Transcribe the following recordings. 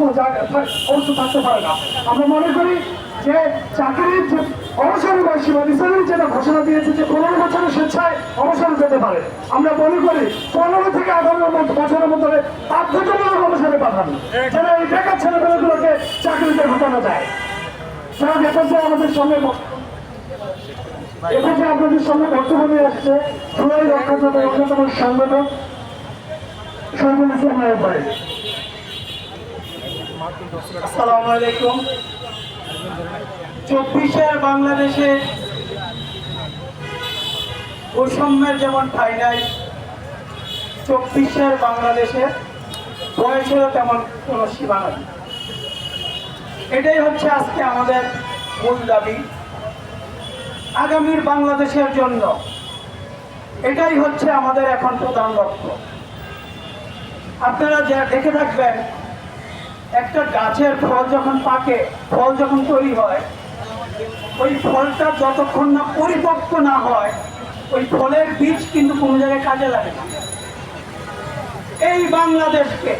কোনো অবস্থা থাকতে পারে না। আমরা মনে করি যে চাকরির যে অবসরের বয়সী বা রিসার্ভের যেটা ঘোষণা দিয়েছে যে পনেরো বছরের স্বেচ্ছায় অবসরে যেতে পারে। আমরা মনে করি পনেরো থেকে আঠারো বছরের মধ্যে বাধ্যতামূলক অবসরে পাঠানো, যেন এই বেকার ছেলেমেয়েগুলোকে চাকরিতে ঘটানো যায়। স্যার এখন যে আমাদের সঙ্গে এক্ষেত্রে আপনাদের সামনে বক্তব্য নিয়ে আসছে জুলাই রক্ষাকারী অন্যতম সংগঠক ভাই আসসালামু আলাইকুম। চব্বিশের বাংলাদেশে বৈষম্যের যেমন ঠাই নাই, চব্বিশের বয়সেরও তেমন কোনো এটাই হচ্ছে আজকে আমাদের মূল দাবি। আগামীর বাংলাদেশের জন্য এটাই হচ্ছে আমাদের এখন প্রধান লক্ষ্য। আপনারা যা দেখে থাকবেন একটা গাছের ফল যখন পাকে, ফল যখন তৈরি হয়, ওই ফলটা যতক্ষণ না পরিপক্ক না হয়, ওই ফলের বীজ কিন্তু কোনো জায়গায় কাজে লাগে না এই বাংলাদেশকে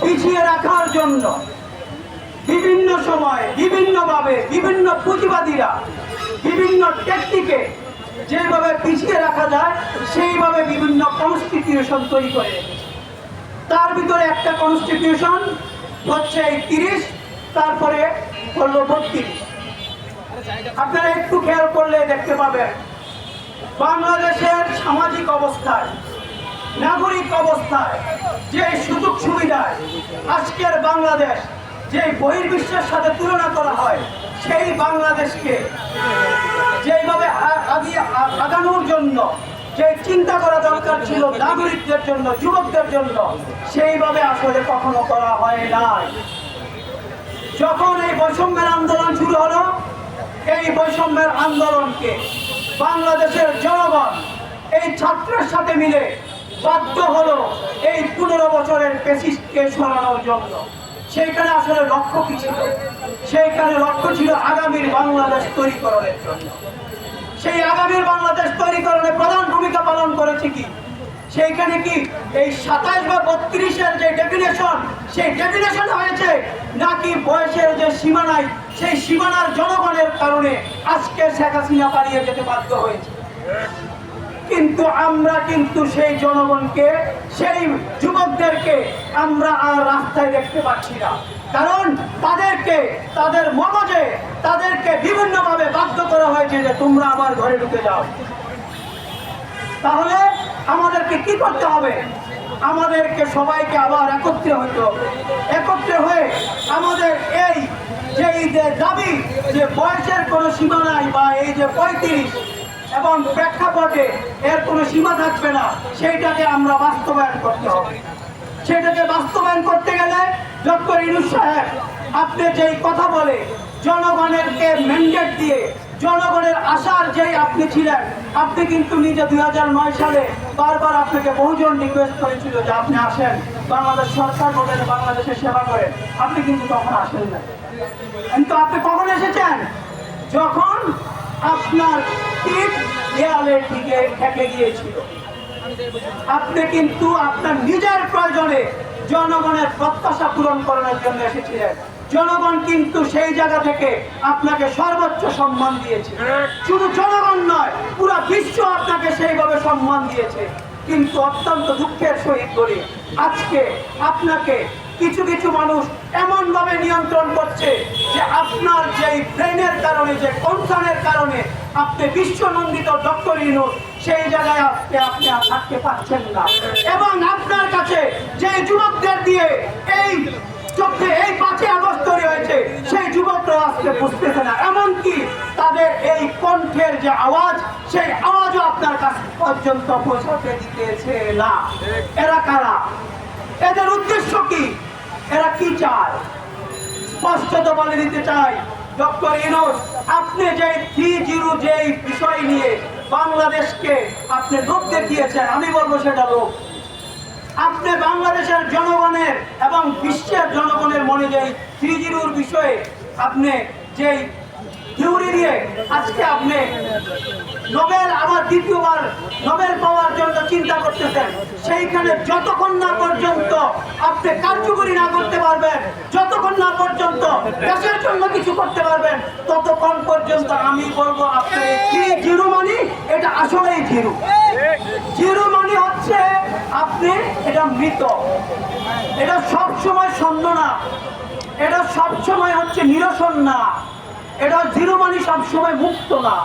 পিছিয়ে রাখার জন্য বিভিন্ন সময় বিভিন্নভাবে বিভিন্ন পুঁজিবাদীরা বিভিন্ন টেকনিকে যেভাবে পিছিয়ে রাখা যায়, সেইভাবে বিভিন্ন কনস্টিটিউশন তৈরি করে। তার ভিতরে একটা কনস্টিটিউশন হচ্ছে এই তিরিশ, তারপরে হলো বত্রিশ। আপনারা একটু খেয়াল করলে দেখতে পাবেন, বাংলাদেশের সামাজিক অবস্থায়, নাগরিক অবস্থায় যে সুযোগ সুবিধায় আজকের বাংলাদেশ যে বহির্বিশ্বের সাথে তুলনা করা হয়, সেই বাংলাদেশকে আগিয়ে আগানোর জন্য যে চিন্তা করা দরকার ছিল নাগরিকদের জন্য, যুবকদের জন্য, সেইভাবে আসলে কখনো করা হয় নাই। যখন এই বৈষম্যের আন্দোলন শুরু হলো, এই বৈষম্যের আন্দোলনকে বাংলাদেশের জনগণ এই ছাত্রের সাথে মিলে বাধ্য হলো এই পনেরো বছরের পেসিস্টকে সরানোর জন্য। সেইখানে আসলে লক্ষ্য কি ছিল? সেইখানে লক্ষ্য ছিল আগামীর বাংলাদেশ তৈরিকরণের জন্য। সেই আগামীর বাংলাদেশ তৈরিকরণে প্রধান ভূমিকা পালন করেছে কি? সেইখানে কি এই সাতাইশ বা বত্রিশের যে ডেফিনেশন সেই ডেফিনেশন হয়েছে নাকি বয়সের যে সীমানায় সেই সীমানার জনগণের কারণে আজকে শেখ হাসিনা পালিয়ে যেতে বাধ্য হয়েছে। কিন্তু আমরা কিন্তু সেই জনগণকে, সেই যুবকদেরকে আমরা আর রাস্তায় দেখতে পাচ্ছি না। কারণ তাদেরকে, তাদের মগজে, তাদেরকে বিভিন্নভাবে বাধ্য করা হয়েছে যে তোমরা আমার ঘরে ঢুকে যাও। তাহলে আমাদেরকে কি করতে হবে? আমাদেরকে সবাইকে আবার একত্রে হইতে একত্রে হয়ে আমাদের এই যে এই যে দাবি, যে বয়সের কোনো সীমা নাই বা এই যে পঁয়ত্রিশ এবং প্রেক্ষাপটে এর কোনো সীমা থাকবে না, সেইটাকে আমরা বাস্তবায়ন করতে হবে। সেটাকে বাস্তবায়ন করতে গেলে ডক্টর ইনুস সাহেব, আপনি যেই কথা বলে জনগণেরকে ম্যান্ডেট দিয়ে, জনগণের আশার যেই আপনি ছিলেন, আপনি কিন্তু নিজে দু হাজার নয় সালে বারবার আপনাকে বহুজন রিকোয়েস্ট করেছিল যে আপনি আসেন। বাংলাদেশ সরকার বলেন বাংলাদেশের সেবা করেন আপনি কিন্তু তখন আসেন না। কিন্তু আপনি কখন এসেছেন? যখন আপনার টিপ দেয়ালের দিকে ঠেকে গিয়েছিল। আপনি কিন্তু আপনার নিজের প্রয়োজনে জনগণের প্রত্যাশা পূরণ করানোর জন্য এসেছিলেন। জনগণ কিন্তু সেই জায়গা থেকে আপনাকে সর্বোচ্চ সম্মান দিয়েছে। শুধু জনগণ নয়, পুরো বিশ্ব আপনাকে সেইভাবে সম্মান দিয়েছে। কিন্তু অত্যন্ত দুঃখের সহিত করে আজকে আপনাকে কিছু কিছু মানুষ এমন ভাবে নিয়ন্ত্রণ করছে যে আপনার যেই ব্রেনের কারণে, যে কনসার্নের কারণে আপনি বিশ্বনন্দিত ডক্টর সেই জায়গায় আজকে আপনি আর থাকতে পারছেন না। এবং আপনার কাছে যে যুবকদের দিয়ে এই চোখে এই পাঁচই আগস্ট তৈরি হয়েছে, সেই যুবকরা আজকে বুঝতেছে না। এমনকি তাদের এই কণ্ঠের যে আওয়াজ, সেই আওয়াজও আপনার কাছ পর্যন্ত পৌঁছাতে দিতেছে না। এরা কারা? এদের উদ্দেশ্য কি? এরা কি চায়? স্পষ্টত বলে দিতে চাই, ডক্টর ইনোস আপনি যে থ্রি জিরো যে বিষয় নিয়ে বাংলাদেশকে আপনি লোক দেখিয়েছেন, আমি বলব সেটা লোক। আপনি বাংলাদেশের জনগণের এবং বিশ্বের জনগণের মনে যে থ্রি জিরোর বিষয়ে আপনি যেই থিওরি নিয়ে আজকে আপনি নোবেল, আবার দ্বিতীয়বার নোবেল পাওয়ার জন্য চিন্তা করতেছেন। সেইখানে যতক্ষণ না পর্যন্ত আপনি কার্যকরী না করতে পারবেন, যতক্ষণ না পর্যন্ত দেশের জন্য কিছু করতে পারবেন, ততক্ষণ পর্যন্ত আমি বলব, আপনি কি জিরো মানি এটা আসলেই জিরো। জিরো মানি হচ্ছে আপনি, এটা মৃত। এটা সবসময় সন্ধ্যা না। এটা সবসময় হচ্ছে নিরসন না। এটা জিরো মানি সব সময় মুক্ত না।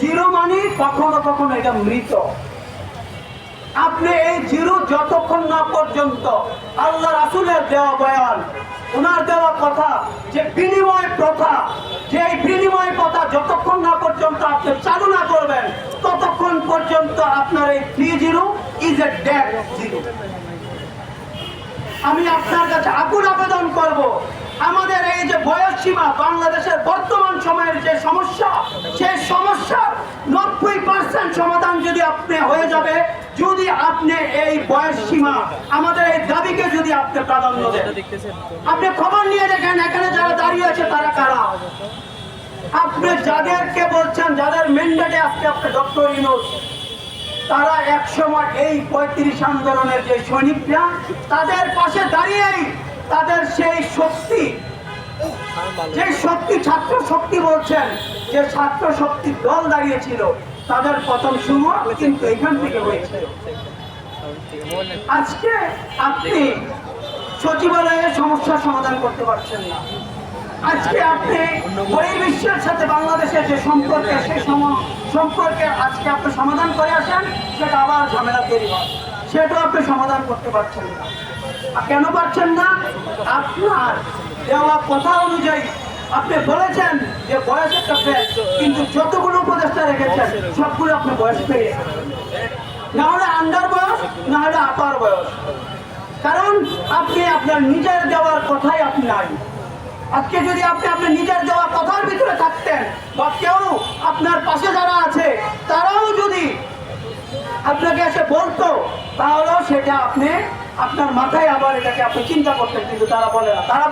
জিরো মানি কখনো কখনো এটা মৃত। আপনি এই জিরো যতক্ষণ না পর্যন্ত আল্লাহ রাসুলের দেওয়া বয়ান, ওনার দেওয়া কথা, যে বিনিময় প্রথা, যে এই বিনিময় প্রথা যতক্ষণ না পর্যন্ত আপনি চালু না করবেন, ততক্ষণ পর্যন্ত আপনার এই three zero is a dead zero. আমি আপনার কাছে আকুল আবেদন করব। আমাদের এই যে বয়স সীমা, বাংলাদেশের বর্তমান সময়ের যে সমস্যা সেই সমস্যার নব্বই পার্সেন্ট সমাধান যদি আপনি হয়ে যাবে, যদি আপনি এই বয়স সীমা, আমাদের এই দাবিকে যদি আপনি প্রাধান্য দেন। আপনি খবর নিয়ে দেখেন, এখানে যারা দাঁড়িয়ে আছে, তারা কারা? আপনি যাদেরকে বলছেন, যাদের মেন্ডেটে আজকে আপনি ডক্টর ইনোজ তারা এক সময় এই পঁয়ত্রিশ আন্দোলনের যে সৈনিকরা, তাদের পাশে দাঁড়িয়েই তাদের সেই শক্তি, যে শক্তি ছাত্র শক্তি বলছেন, যে ছাত্র শক্তি দল দাঁড়িয়েছিল, তাদের প্রথম শুরু কিন্তু এখান থেকে হয়েছিল আজকে আপনি সচিবালয়ে সমস্যার সমাধান করতে পারছেন না। আজকে আপনি বহির্বিশ্বের সাথে বাংলাদেশের যে সম্পর্কে, সেই সম- সম্পর্কে আজকে আপনি সমাধান করে আসেন, সেটা আবার ঝামেলা তৈরি হয় সেটাও আপনি সমাধান করতে পারছেন না। কেন পারছেন না? আপনার দেওয়া কথা অনুযায়ী আপনি বলেছেন যে বয়স একটা কিন্তু যতগুলো উপদেষ্টা রেখেছেন, সবগুলো আপনি বয়স পেয়ে না হলে আন্ডার বয়স, না হলে আপার বয়স। কারণ আপনি আপনার নিজের দেওয়ার কথাই আপনি নাই। আজকে যদি আপনি আপনার নিজের দেওয়া কথার ভিতরে থাকতেন, বা কেউ আপনার পাশে যারা আছে, তারাও যদি আপনাকে এসে বলতো, তাহলেও সেটা আপনি আপনার মাথায় আবার এটাকে আপনি চিন্তা করতেন, কিন্তু তারা বলে না। তারা